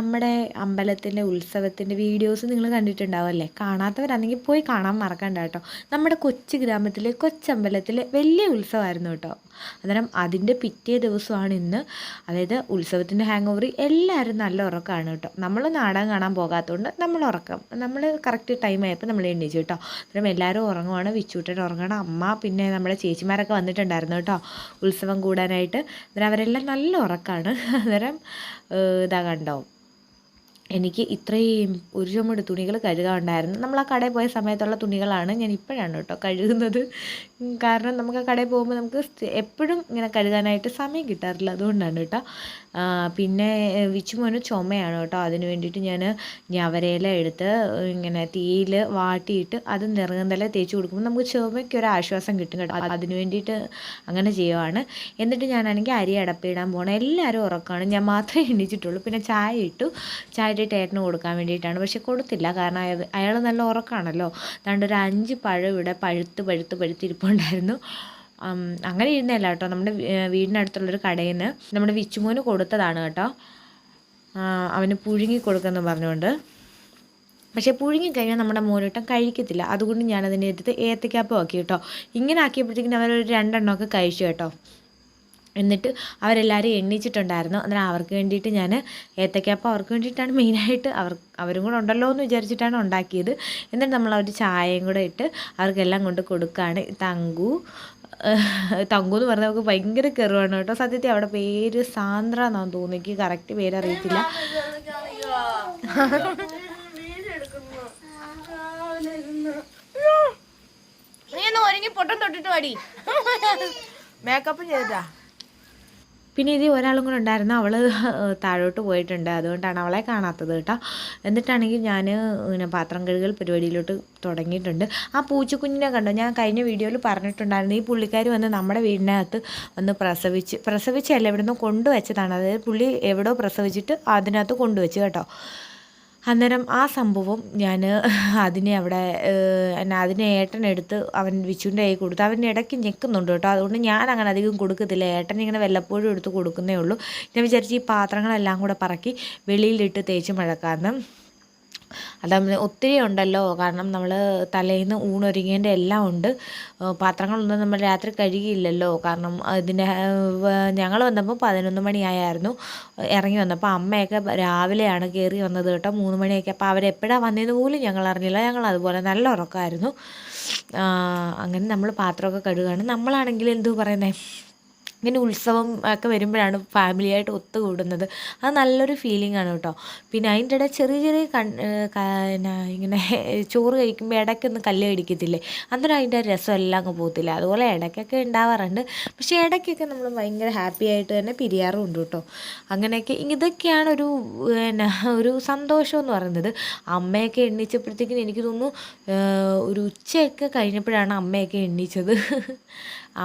നമ്മുടെ അമ്പലത്തിന്റെ ഉത്സവത്തിന്റെ വീഡിയോസ് നിങ്ങൾ കണ്ടിട്ടുണ്ടാവുമല്ലേ? കാണാത്തവരാണെങ്കിൽ പോയി കാണാൻ മറക്കണ്ട കേട്ടോ. നമ്മുടെ കൊച്ചു ഗ്രാമത്തിലെ കൊച്ചമ്പലത്തിൽ വലിയ ഉത്സവമായിരുന്നു കേട്ടോ. അന്നേരം അതിന്റെ പിറ്റേ ദിവസമാണ് ഇന്ന്. അതായത് ഉത്സവത്തിന്റെ ഹാങ് ഓവർ എല്ലാവരും നല്ല ഉറക്കമാണ് കേട്ടോ. നമ്മൾ നാടകം കാണാൻ പോകാത്തതുകൊണ്ട് നമ്മൾ ഉറക്കം. നമ്മൾ കറക്റ്റ് ടൈം ആയപ്പോൾ നമ്മൾ എണീച്ചു കേട്ടോ. അന്നേരം എല്ലാവരും ഉറങ്ങുവാണ്. വിച്ചൂട്ടൻ ഉറങ്ങണം. അമ്മ പിന്നെ നമ്മുടെ ചേച്ചിമാരൊക്കെ വന്നിട്ടുണ്ടായിരുന്നു കേട്ടോ. ഉത്സവം കൂടാനായിട്ട്. അന്നേരം അവരെല്ലാം നല്ല ഉറക്കമാണ് അന്നേരം ഇതാ കണ്ടോ? എനിക്ക് ഇത്രയും ഒരു ചുമട് തുണികൾ കഴുകാനുണ്ടായിരുന്നു. നമ്മൾ ആ കടയിൽ പോയ സമയത്തുള്ള തുണികളാണ് ഞാൻ ഇപ്പോഴാണ് കേട്ടോ കഴുകുന്നത്. കാരണം നമുക്ക് ആ കടയിൽ പോകുമ്പോൾ നമുക്ക് എപ്പോഴും ഇങ്ങനെ കഴുകാനായിട്ട് സമയം കിട്ടാറില്ല. അതുകൊണ്ടാണ് കേട്ടോ. പിന്നെ വിച്ചുമോന് ചുമയാണ് കേട്ടോ. അതിന് വേണ്ടിയിട്ട് ഞാൻ ഞവരയില എടുത്ത് ഇങ്ങനെ തീയിൽ വാട്ടിയിട്ട് അത് നിറങ്ങന്തല തേച്ച് കൊടുക്കുമ്പോൾ നമുക്ക് ചുമയ്ക്ക് ഒരു ആശ്വാസം കിട്ടും കേട്ടോ. അതിന് വേണ്ടിയിട്ട് അങ്ങനെ ചെയ്യുവാണ്. എന്നിട്ട് ഞാനാണെങ്കിൽ അരി അടപ്പിടാൻ പോകണം എല്ലാവരും ഉറക്കമാണ്. ഞാൻ മാത്രമേ എണീച്ചിട്ടുള്ളൂ. പിന്നെ ചായ ഇട്ടു. ചായ ഇട്ട് ഏട്ടന് കൊടുക്കാൻ വേണ്ടിയിട്ടാണ്. പക്ഷെ കൊടുത്തില്ല. കാരണം അയാൾ നല്ല ഉറക്കമാണല്ലോ. അതുകൊണ്ട് ഒരു അഞ്ച് പഴം ഇവിടെ പഴുത്ത് പഴുത്ത് പഴുത്തിരിപ്പുണ്ടായിരുന്നു. അങ്ങനെ ഇരുന്നല്ല കേട്ടോ. നമ്മുടെ വീടിനടുത്തുള്ളൊരു കടയിൽ നിന്ന് നമ്മുടെ വിച്ചുമോന് കൊടുത്തതാണ് കേട്ടോ. അവന് പുഴുങ്ങി കൊടുക്കുമെന്ന് പറഞ്ഞുകൊണ്ട്. പക്ഷേ പുഴുങ്ങിക്കഴിഞ്ഞാൽ നമ്മുടെ മോനോട്ടം കഴിക്കത്തില്ല. അതുകൊണ്ട് ഞാനതിന്റെ അടുത്ത് ഏത്തക്കാപ്പം ആക്കി കേട്ടോ. ഇങ്ങനെ ആക്കിയപ്പോഴത്തേക്കിനും അവരൊരു രണ്ടെണ്ണമൊക്കെ കഴിച്ചു കേട്ടോ. എന്നിട്ട് അവരെല്ലാവരും എണ്ണിച്ചിട്ടുണ്ടായിരുന്നു. അന്നേരം അവർക്ക് വേണ്ടിയിട്ട് ഞാൻ ഏത്തക്കാപ്പം അവർക്ക് വേണ്ടിയിട്ടാണ് മെയിനായിട്ട് അവർ അവരും കൂടെ ഉണ്ടല്ലോ എന്ന് വിചാരിച്ചിട്ടാണ് ഉണ്ടാക്കിയത്. എന്നിട്ട് നമ്മൾ ചായയും കൂടെ ഇട്ട് അവർക്കെല്ലാം കൊണ്ട് കൊടുക്കുകയാണ്. തങ്കു തങ്കു എന്ന് പറഞ്ഞാൽ നമുക്ക് ഭയങ്കര കെറുവാണ് കേട്ടോ. സത്യത്തിൽ അവിടെ പേര് സാന്ദ്ര എന്നാന്ന് തോന്നുന്നു. എനിക്ക് കറക്റ്റ് പേര് അറിയത്തില്ല. നീ ഒന്ന് ഒരുങ്ങി പൊട്ടം തൊട്ടിട്ട് വാടി. മേക്കപ്പ് ചെയ്തിട്ടാ? പിന്നെ ഇതിൽ ഒരാളും കൂടെ ഉണ്ടായിരുന്നു. അവൾ താഴോട്ട് പോയിട്ടുണ്ട്. അതുകൊണ്ടാണ് അവളെ കാണാത്തത് കേട്ടോ. എന്നിട്ടാണെങ്കിൽ ഞാൻ ഇങ്ങനെ പാത്രം കഴുകൽ പരിപാടിയിലോട്ട് തുടങ്ങിയിട്ടുണ്ട്. ആ പൂച്ചക്കുഞ്ഞിനെ കണ്ടോ? ഞാൻ കഴിഞ്ഞ വീഡിയോയിൽ പറഞ്ഞിട്ടുണ്ടായിരുന്നു. ഈ പുള്ളിക്കാർ വന്ന് നമ്മുടെ വീടിനകത്ത് വന്ന് പ്രസവിച്ച് പ്രസവിച്ചല്ല ഇവിടെ നിന്ന് കൊണ്ടുവച്ചതാണ്. അതായത് പുള്ളി എവിടെയോ പ്രസവിച്ചിട്ട് അതിനകത്ത് കൊണ്ടുവച്ച് കേട്ടോ. അന്നേരം ആ സംഭവം ഞാൻ അതിനെ അവിടെ എന്നെ അതിനെ ഏട്ടനെടുത്ത് അവൻ വിച്ചുവിന്റെ കൈ കൊടുത്തു അവൻ ഇടയ്ക്ക് ഞെക്കുന്നുണ്ട് കേട്ടോ. അതുകൊണ്ട് ഞാൻ അങ്ങനെ അധികം കൊടുക്കത്തില്ല. ഏട്ടൻ ഇങ്ങനെ വല്ലപ്പോഴും എടുത്ത് കൊടുക്കുന്നേ ഉള്ളൂ. ഞാൻ വിചാരിച്ച് ഈ പാത്രങ്ങളെല്ലാം കൂടെ പറക്കി വെളിയിലിട്ട് തേച്ച് മഴക്കാമെന്ന് അത് ഒത്തിരി ഉണ്ടല്ലോ. കാരണം നമ്മൾ തലേന്ന് ഊണൊരുങ്ങേന്റെ എല്ലാം ഉണ്ട്. പാത്രങ്ങളൊന്നും നമ്മൾ രാത്രി കഴുകിയില്ലല്ലോ. കാരണം ഇതിന്റെ ഞങ്ങൾ വന്നപ്പോൾ പതിനൊന്ന് മണിയായിരുന്നു ഇറങ്ങി വന്നപ്പോൾ അമ്മയൊക്കെ രാവിലെയാണ് കയറി വന്നത് കേട്ടോ മൂന്ന് മണിയൊക്കെ. അപ്പോൾ അവരെപ്പോഴാണ് വന്നതെന്ന് പോലും ഞങ്ങൾ അറിഞ്ഞില്ല. ഞങ്ങൾ അതുപോലെ നല്ല ഉറക്കമായിരുന്നു. അങ്ങനെ നമ്മൾ പാത്രമൊക്കെ കഴുകുകയാണ് നമ്മളാണെങ്കിൽ എന്തു പറയുന്നത് ഇങ്ങനെ ഉത്സവം ഒക്കെ വരുമ്പോഴാണ് ഫാമിലിയായിട്ട് ഒത്തുകൂടുന്നത്. അത് നല്ലൊരു ഫീലിംഗ് ആണ് കേട്ടോ. പിന്നെ അതിന്റെ ഇടയിൽ ചെറിയ ചെറിയ കൺ ഇങ്ങനെ ചോറ് കഴിക്കുമ്പോൾ ഇടയ്ക്കൊന്ന് കല്ല് കടിക്കത്തില്ലേ? അന്നേരം അതിന്റെ രസം എല്ലാം അങ്ങ് പോകത്തില്ല. അതുപോലെ ഇടയ്ക്കൊക്കെ ഉണ്ടാവാറുണ്ട്. പക്ഷേ ഇടയ്ക്കൊക്കെ നമ്മൾ ഭയങ്കര ഹാപ്പി ആയിട്ട് തന്നെ പിരിയാറുമുണ്ട് കേട്ടോ. അങ്ങനെയൊക്കെ ഇതൊക്കെയാണ് ഒരു പിന്നെ ഒരു സന്തോഷം എന്ന് പറയുന്നത്. അമ്മയൊക്കെ എണ്ണിച്ചപ്പോഴത്തേക്കും എനിക്ക് തോന്നുന്നു ഒരു ഉച്ചയൊക്കെ കഴിഞ്ഞപ്പോഴാണ് അമ്മയൊക്കെ എണ്ണിച്ചത്.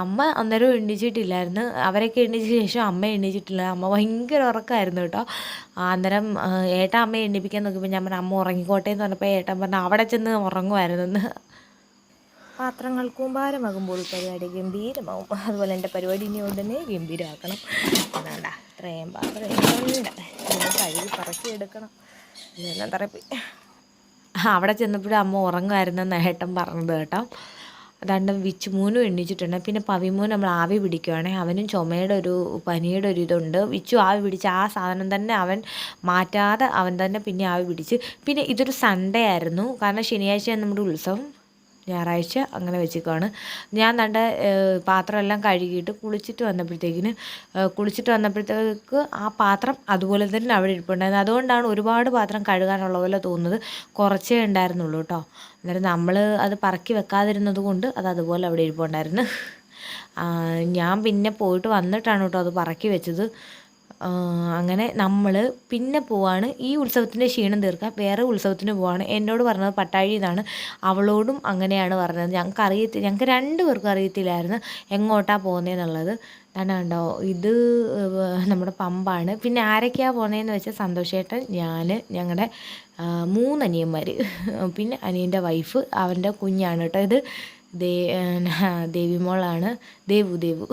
അമ്മ അന്നേരം എണ്ണിച്ചിട്ടില്ലായിരുന്നു. അവരൊക്കെ എണീച്ച ശേഷം അമ്മ എണീച്ചിട്ടില്ല. അമ്മ ഭയങ്കര ഉറക്കമായിരുന്നു കേട്ടോ. അന്നേരം ഏട്ടൻ അമ്മയെ എണ്ണിപ്പിക്കാൻ നോക്കിയപ്പോൾ ഞാൻ പറഞ്ഞു അമ്മ ഉറങ്ങിക്കോട്ടെ എന്ന് പറഞ്ഞപ്പോൾ ഏട്ടൻ പറഞ്ഞു അവിടെ ചെന്ന് ഉറങ്ങുമായിരുന്നു പാത്രങ്ങൾ കൂമ്പാരമാകുമ്പോൾ പരിപാടി ഗംഭീരമാകും അതുപോലെ എന്റെ പരിപാടി ഇനി ഉടനെ ഗംഭീരമാക്കണം. വേണ്ട ഇത്രയും പാത്രം കഴുകി പറക്കി എടുക്കണം. ഇതെല്ലാം തറപ്പി. അവിടെ ചെന്നപ്പോഴും അമ്മ ഉറങ്ങുമായിരുന്നു എന്ന് ഏട്ടൻ പറഞ്ഞത് കേട്ടോ. അതാണ്ട് വിച്ചുമൂനും എണ്ണിച്ചിട്ടുണ്ട്. പിന്നെ പവിമൂൻ നമ്മൾ ആവി പിടിക്കുകയാണെങ്കിൽ അവനും ചുമയുടെ ഒരു പനിയുടെ ഒരു ഇതുണ്ട് വിച്ചു ആവി പിടിച്ച് ആ സാധനം തന്നെ അവൻ മാറ്റാതെ അവൻ തന്നെ പിന്നെ ആവി പിടിച്ച്. പിന്നെ ഇതൊരു സൺഡേ ആയിരുന്നു. കാരണം ശനിയാഴ്ചയാണ് നമ്മുടെ ഉത്സവം. ഞായറാഴ്ച അങ്ങനെ വെച്ചേക്കുവാണ് ഞാൻ തന്റെ പാത്രമെല്ലാം കഴുകിയിട്ട് കുളിച്ചിട്ട് വന്നപ്പോഴത്തേക്കിന് കുളിച്ചിട്ട് വന്നപ്പോഴത്തേക്ക് ആ പാത്രം അതുപോലെ തന്നെ അവിടെ ഇരിപ്പുണ്ടായിരുന്നു. അതുകൊണ്ടാണ് ഒരുപാട് പാത്രം കഴുകാനുള്ള പോലെ തോന്നുന്നത്. കുറച്ചേ ഉണ്ടായിരുന്നുള്ളൂ കേട്ടോ. അന്നേരം നമ്മൾ അത് പറക്കി വെക്കാതിരുന്നത് കൊണ്ട് അത് അതുപോലെ അവിടെ ഇരിപ്പുണ്ടായിരുന്നു. ഞാൻ പിന്നെ പോയിട്ട് വന്നിട്ടാണ് കേട്ടോ അത് പറക്കി വെച്ചത്. അങ്ങനെ നമ്മൾ പിന്നെ പോവാണ്. ഈ ഉത്സവത്തിന്റെ ക്ഷീണം തീർക്കാൻ വേറെ ഉത്സവത്തിന് പോവാണ്. എന്നോട് പറഞ്ഞത് പട്ടാഴി എന്നാണ്. അവളോടും അങ്ങനെയാണ് പറഞ്ഞത്. ഞങ്ങൾക്ക് അറിയത്തില്ല ഞങ്ങൾക്ക് രണ്ട് പേർക്കും അറിയത്തില്ലായിരുന്നു എങ്ങോട്ടാണ് പോകുന്നതെന്നുള്ളത് തന്നെ കണ്ടോ ഇത് നമ്മുടെ പമ്പാണ്. പിന്നെ ആരൊക്കെയാണ് പോകുന്നതെന്ന് വെച്ചാൽ സന്തോഷേട്ടൻ ഞാൻ ഞങ്ങളുടെ മൂന്നനിയന്മാർ പിന്നെ അനിയന്റെ വൈഫ് അവന്റെ കുഞ്ഞാണ് കേട്ടോ ഇത്. ദേ ദേവിമോളാണ്. ദേവു ദേവു.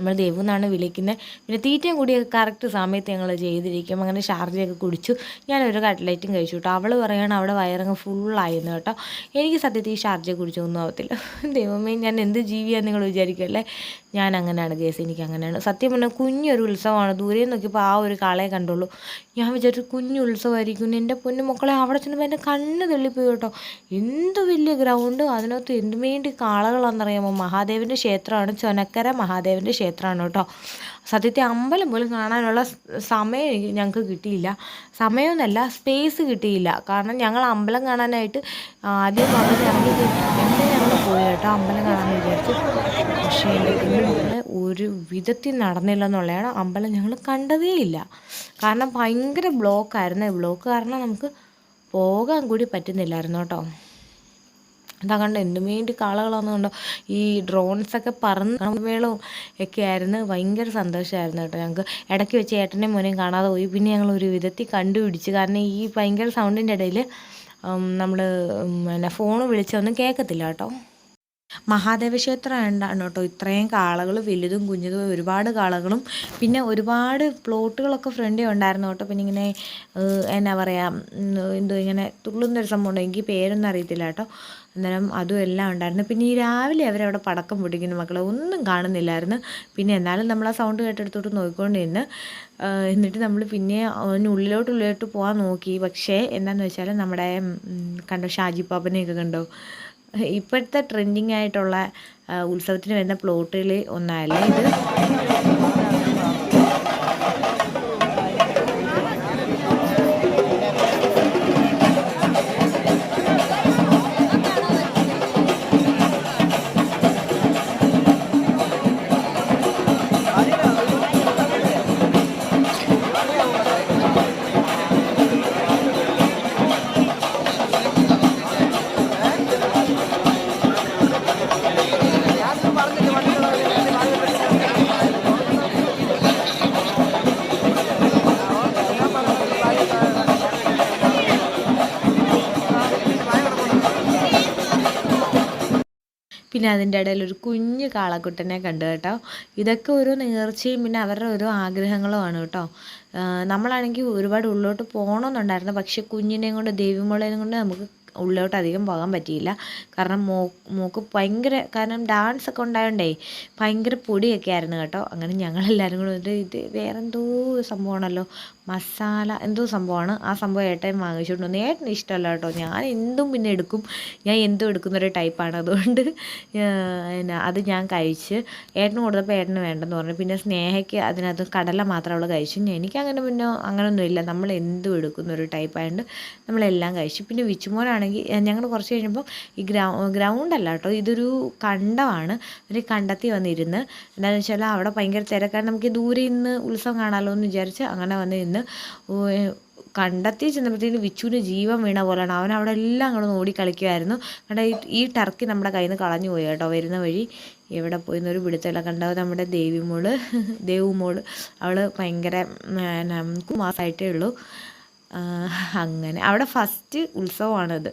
നമ്മൾ ദേവു എന്നാണ് വിളിക്കുന്നത്. പിന്നെ തീറ്റയും കൂടിയൊക്കെ കറക്റ്റ് സമയത്ത് ഞങ്ങൾ ചെയ്തിരിക്കും. അങ്ങനെ ഷാർജയൊക്കെ കുടിച്ചു. ഞാനൊരു കട്ട്ലൈറ്റും കഴിച്ചു കേട്ടോ. അവൾ പറയുകയാണ് അവിടെ വയറങ്ങ് ഫുള്ളായിരുന്നു കേട്ടോ. എനിക്ക് സത്യത്തിൽ ഈ ഷാർജ കുടിച്ചൊന്നും ആവത്തില്ല. ദൈവമേ ഞാൻ എന്ത് ജീവിയാന്ന് നിങ്ങൾ വിചാരിക്കല്ലേ ഞാൻ അങ്ങനെയാണ് കേസ് എനിക്ക് അങ്ങനെയാണ്. സത്യം പറഞ്ഞാൽ കുഞ്ഞൊരു ഉത്സവമാണ്. ദൂരെ നോക്കിയപ്പോൾ ആ ഒരു കാളയെ കണ്ടുള്ളൂ. ഞാൻ വിചാരിച്ചു കുഞ്ഞു ഉത്സവമായിരിക്കും. എന്റെ പൊന്നു മക്കളെ അവിടെ ചെന്നപ്പോൾ എന്റെ കണ്ണ് തെള്ളിപ്പോയി കേട്ടോ. എന്ത് വലിയ ഗ്രൗണ്ട് അതിനകത്ത് എന്തുമേണ്ടി കാളകളാണെന്നറിയാമോ? മഹാദേവന്റെ ക്ഷേത്രമാണ് ചൊനക്കര മഹാദേവന്റെ ക്ഷേത്രമാണ് കേട്ടോ. സത്യത്തെ അമ്പലം പോലും കാണാനുള്ള സമയം ഞങ്ങൾക്ക് കിട്ടിയില്ല. സമയമൊന്നുമല്ല സ്പേസ് കിട്ടിയില്ല. കാരണം ഞങ്ങൾ അമ്പലം കാണാനായിട്ട് ആദ്യം അവിടെ ഇറങ്ങി എന്റെ ഞങ്ങൾ പോയി കേട്ടോ അമ്പലം കാണാൻ വിചാരിച്ചു. പക്ഷേ എന്റെ ഒരു വിധത്തിൽ നടന്നില്ല എന്നുള്ളതാണ് അമ്പലം ഞങ്ങൾ കണ്ടതേ ഇല്ല. കാരണം ഭയങ്കര ബ്ലോക്കായിരുന്നു ബ്ലോക്ക് കാരണം നമുക്ക് പോകാൻ കൂടി പറ്റുന്നില്ലായിരുന്നു കേട്ടോ. അതാ കണ്ടോ എന്തും വേണ്ടി കാളകളാന്ന് കണ്ടോ ഈ ഡ്രോൺസൊക്കെ പറന്ന് വേളവും ഒക്കെ ആയിരുന്നു. ഭയങ്കര സന്തോഷമായിരുന്നു കേട്ടോ ഞങ്ങൾക്ക് ഇടയ്ക്ക് വെച്ച് ഏട്ടന്റെ മോനെയും കാണാതെ പോയി. പിന്നെ ഞങ്ങൾ ഒരു വിധത്തിൽ കണ്ടുപിടിച്ച്. കാരണം ഈ ഭയങ്കര സൗണ്ടിന്റെ ഇടയിൽ നമ്മൾ പിന്നെ ഫോൺ വിളിച്ചൊന്നും കേൾക്കത്തില്ല കേട്ടോ. മഹാദേവ ക്ഷേത്രം ഉണ്ടാണ് കേട്ടോ. ഇത്രയും കാളകൾ വലുതും കുഞ്ഞതും ഒരുപാട് കാളകളും. പിന്നെ ഒരുപാട് പ്ലോട്ടുകളൊക്കെ ഫ്രണ്ടിൽ ഉണ്ടായിരുന്നു കേട്ടോ. പിന്നെ ഇങ്ങനെ എന്നാ പറയുക എന്തോ ഇങ്ങനെ തുള്ളുന്നൊരു സംഭവം ഉണ്ട്. എനിക്ക് പേരൊന്നും അറിയത്തില്ല കേട്ടോ. അന്നേരം അതും എല്ലാം ഉണ്ടായിരുന്നു. പിന്നെ ഈ രാവിലെ അവരവിടെ പടക്കം പൊട്ടിക്കുന്നു മക്കളെ. ഒന്നും കാണുന്നില്ലായിരുന്നു. പിന്നെ എന്നാലും നമ്മൾ ആ സൗണ്ട് കേട്ടെടുത്തോട്ട് നോക്കിക്കൊണ്ട് നിന്ന് എന്നിട്ട് നമ്മൾ പിന്നെ ഉള്ളിലോട്ട് ഉള്ളിലോട്ട് പോകാൻ നോക്കി. പക്ഷേ എന്താണെന്ന് വെച്ചാൽ നമ്മുടെ കണ്ടോ ഷാജി പാപ്പനെയൊക്കെ കണ്ടോ? ഇപ്പോഴത്തെ ട്രെൻഡിങ് ആയിട്ടുള്ള ഉത്സവത്തിന് വരുന്ന പ്ലോട്ടുകളിൽ ഒന്നല്ല ഇത്? പിന്നെ അതിന്റെ ഇടയിൽ ഒരു കുഞ്ഞു കാളക്കുട്ടനെ കണ്ടു കേട്ടോ. ഇതൊക്കെ ഓരോ നേർച്ചയും പിന്നെ അവരുടെ ഓരോ ആഗ്രഹങ്ങളുമാണ് കേട്ടോ. നമ്മളാണെങ്കിൽ ഒരുപാട് ഉള്ളോട്ട് പോകണമെന്നുണ്ടായിരുന്നു. പക്ഷെ കുഞ്ഞിനെയും കൊണ്ട് ദേവിമോളേനും കൊണ്ട് നമുക്ക് ഉള്ളിലോട്ട് അധികം പോകാൻ പറ്റിയില്ല. കാരണം മോ മോക്ക് ഭയങ്കര കാരണം ഡാൻസ് ഒക്കെ ഉണ്ടായോണ്ടേ ഭയങ്കര പൊടിയൊക്കെ ആയിരുന്നു കേട്ടോ. അങ്ങനെ ഞങ്ങളെല്ലാവരും കൂടെ ഇത് വേറെന്തോ സംഭവമാണല്ലോ. മസാല എന്തോ സംഭവമാണ്. ആ സംഭവം ഏട്ടൻ വാങ്ങിച്ചുകൊണ്ട് വന്നു ഏട്ടന് ഇഷ്ടമല്ല കേട്ടോ. ഞാൻ എന്തും പിന്നെ എടുക്കും. ഞാൻ എന്തും എടുക്കുന്നൊരു ടൈപ്പാണ് അതുകൊണ്ട് പിന്നെ അത് ഞാൻ കഴിച്ച് ഏട്ടന് കൊടുത്തപ്പോൾ ഏട്ടന് വേണ്ടെന്ന് പറഞ്ഞു. പിന്നെ സ്നേഹയ്ക്ക് അതിനകത്ത് കടല മാത്രം അവൾ കഴിച്ചു. എനിക്കങ്ങനെ പിന്നെ അങ്ങനെയൊന്നുമില്ല നമ്മൾ എന്തും എടുക്കുന്നൊരു ടൈപ്പായതുകൊണ്ട് നമ്മളെല്ലാം കഴിച്ചു. പിന്നെ വിച്ചുമോനാണെങ്കിൽ ഞങ്ങൾ കുറച്ച് കഴിഞ്ഞപ്പോൾ ഈ ഗ്രൗ ഗ്രൗണ്ട് അല്ല കേട്ടോ. ഇതൊരു കണ്ടമാണ്. ഒരു കണ്ടത്തിൽ വന്നിരുന്ന്. എന്താണെന്ന് വെച്ചാൽ അവിടെ ഭയങ്കര തിരക്കാണ്. നമുക്ക് ദൂരെ ഇന്ന് ഉത്സവം കാണാമല്ലോ എന്ന് വിചാരിച്ച് അങ്ങനെ വന്ന് ഏ, കണ്ടെത്തി ചെന്നപ്പോഴത്തേന് വിച്ചുവിന് ജീവൻ വീണ പോലെയാണ് അവൻ അവിടെ എല്ലാം അങ്ങോട്ട് ഓടി കളിക്കുമായിരുന്നു കണ്ട ഈ- ടർക്കി നമ്മുടെ കയ്യിൽ നിന്ന് കളഞ്ഞു പോയി കേട്ടോ. വരുന്ന വഴി എവിടെ പോയി എന്നൊരു പിടുത്തമില്ല. കണ്ടത് നമ്മുടെ ദേവിമോൾ ദേവുമോൾ അവൾ ഭയങ്കര മാസമായിട്ടേ ഉള്ളൂ. അങ്ങനെ. അവിടെ ഫസ്റ്റ് ഉത്സവമാണത്.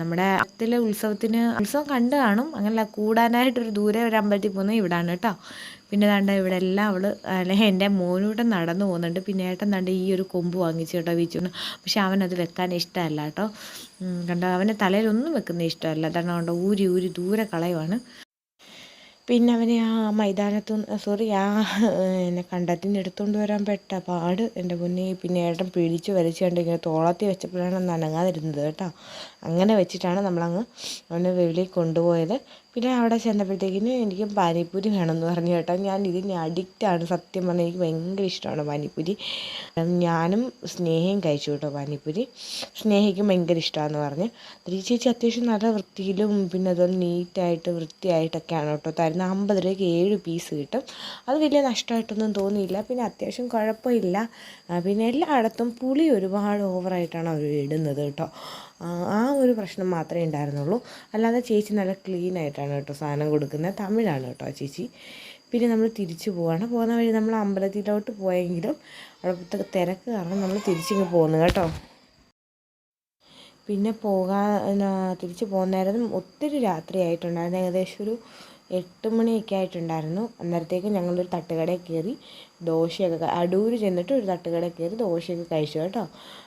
നമ്മുടെ അത്തിലെ ഉത്സവത്തിന് ഉത്സവം കണ്ടു കാണും. അങ്ങനല്ല കൂടാനായിട്ടൊരു ദൂരെ ഒരു അമ്പലത്തിൽ പോകുന്നത് ഇവിടാണ് കേട്ടോ. പിന്നെ ദാണ്ട ഇവിടെ എല്ലാം അവൾ അല്ലെ എന്റെ മോനൂട്ടം നടന്നു പോകുന്നുണ്ട്. പിന്നെ ഏട്ടൻ ദാണ്ട് ഈ ഒരു കൊമ്പ് വാങ്ങിച്ചു കേട്ടോ വീച്ചുവിന് പക്ഷെ അവനത് വെക്കാൻ ഇഷ്ടമല്ല കേട്ടോ. കണ്ടോ അവന് തലയിലൊന്നും വെക്കുന്ന ഇഷ്ടമല്ല. കണ്ടോ ഊരി ഊരി ദൂരെ കളയുവാണ്. പിന്നെ അവനെ ആ മൈതാനത്തു സോറി ആ എന്നെ കണ്ടത്തിന് എടുത്തുകൊണ്ട് വരാൻ പെട്ട പാട്. എന്റെ പൊന്നി പിന്നെ ഏട്ടൻ പിടിച്ച് വലിച്ചു കണ്ട് ഇങ്ങനെ തോളത്തി വെച്ചപ്പോഴാണ് നനങ്ങാതിരുന്നത് കേട്ടോ. അങ്ങനെ വെച്ചിട്ടാണ് നമ്മളങ്ങ് അവനെ വെളിയിൽ കൊണ്ടുപോയത്. പിന്നെ അവിടെ ചെന്നപ്പോഴത്തേക്കിന് എനിക്ക് പാനിപ്പൂരി വേണമെന്ന് പറഞ്ഞു കേട്ടോ. ഞാൻ ഇതിന് അഡിക്റ്റാണ് സത്യം പറഞ്ഞാൽ എനിക്ക് ഭയങ്കര ഇഷ്ടമാണ് പാനിപ്പൂരി. ഞാനും സ്നേഹയും കഴിച്ചു കേട്ടോ പാനിപ്പൂരി. സ്നേഹയ്ക്കും ഭയങ്കര ഇഷ്ടമാണെന്ന് പറഞ്ഞ്. ചേച്ചി അത്യാവശ്യം നല്ല വൃത്തിയിലും പിന്നെ അതുപോലെ നീറ്റായിട്ട് വൃത്തിയായിട്ടൊക്കെയാണ് കേട്ടോ തരുന്നത്. അമ്പത് രൂപയ്ക്ക് ഏഴ് പീസ് കിട്ടും. അത് വലിയ നഷ്ടമായിട്ടൊന്നും തോന്നിയില്ല. പിന്നെ അത്യാവശ്യം കുഴപ്പമില്ല. പിന്നെ എല്ലായിടത്തും പുളി ഒരുപാട് ഓവറായിട്ടാണ് അവർ ഇടുന്നത് കേട്ടോ. ആ, ഒരു പ്രശ്നം മാത്രമേ ഉണ്ടായിരുന്നുള്ളൂ. അല്ലാതെ ചേച്ചി നല്ല ക്ലീൻ ആയിട്ടാണ് കേട്ടോ സാധനം കൊടുക്കുന്നത്. തമിഴാണ് കേട്ടോ ആ ചേച്ചി. പിന്നെ നമ്മൾ തിരിച്ചു പോവാണ്. പോകുന്ന വഴി നമ്മൾ അമ്പലത്തിലോട്ട് പോയെങ്കിലും അവിടുത്തെ തിരക്ക് കാരണം നമ്മൾ തിരിച്ചിങ്ങ് പോകുന്നു കേട്ടോ. പിന്നെ പോകാൻ തിരിച്ച് പോകുന്നേരം ഒത്തിരി രാത്രിയായിട്ടുണ്ടായിരുന്നു. ഏകദേശം ഒരു എട്ട് മണിയൊക്കെ ആയിട്ടുണ്ടായിരുന്നു. അന്നേരത്തേക്ക് ഞങ്ങളൊരു തട്ടുകടയിൽ കയറി ദോശയൊക്കെ അടൂർ ചെന്നിട്ട് ഒരു തട്ടുകടയിൽ കയറി ദോശയൊക്കെ കഴിച്ചു കേട്ടോ.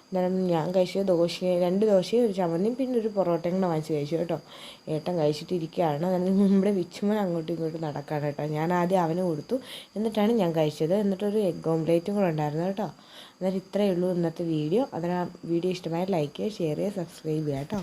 അന്നേരം ഞാൻ കഴിച്ചത് ദോശ രണ്ട് ദോശയും ഒരു ചമ്മന്തിയും പിന്നെ ഒരു പൊറോട്ടയും കൂടെ വാങ്ങിച്ച് കഴിച്ചു കേട്ടോ. ഏട്ടൻ കഴിച്ചിട്ടിരിക്കുകയാണ്. അന്നേരം നമ്മുടെ വിച്ചുമൻ അങ്ങോട്ടും ഇങ്ങോട്ടും നടക്കാണ് കേട്ടോ. ഞാൻ ആദ്യം അവന് കൊടുത്തു. എന്നിട്ടാണ് ഞാൻ കഴിച്ചത്. എന്നിട്ടൊരു എഗ് ഓംലേറ്റും കൂടെ ഉണ്ടായിരുന്നു കേട്ടോ. അന്നേരം ഇത്രയേ ഉള്ളൂ ഇന്നത്തെ വീഡിയോ. അതിന് വീഡിയോ ഇഷ്ടമായ ലൈക്ക് ചെയ്യുക ഷെയർ ചെയ്യുക സബ്സ്ക്രൈബ് ചെയ്യുക കേട്ടോ.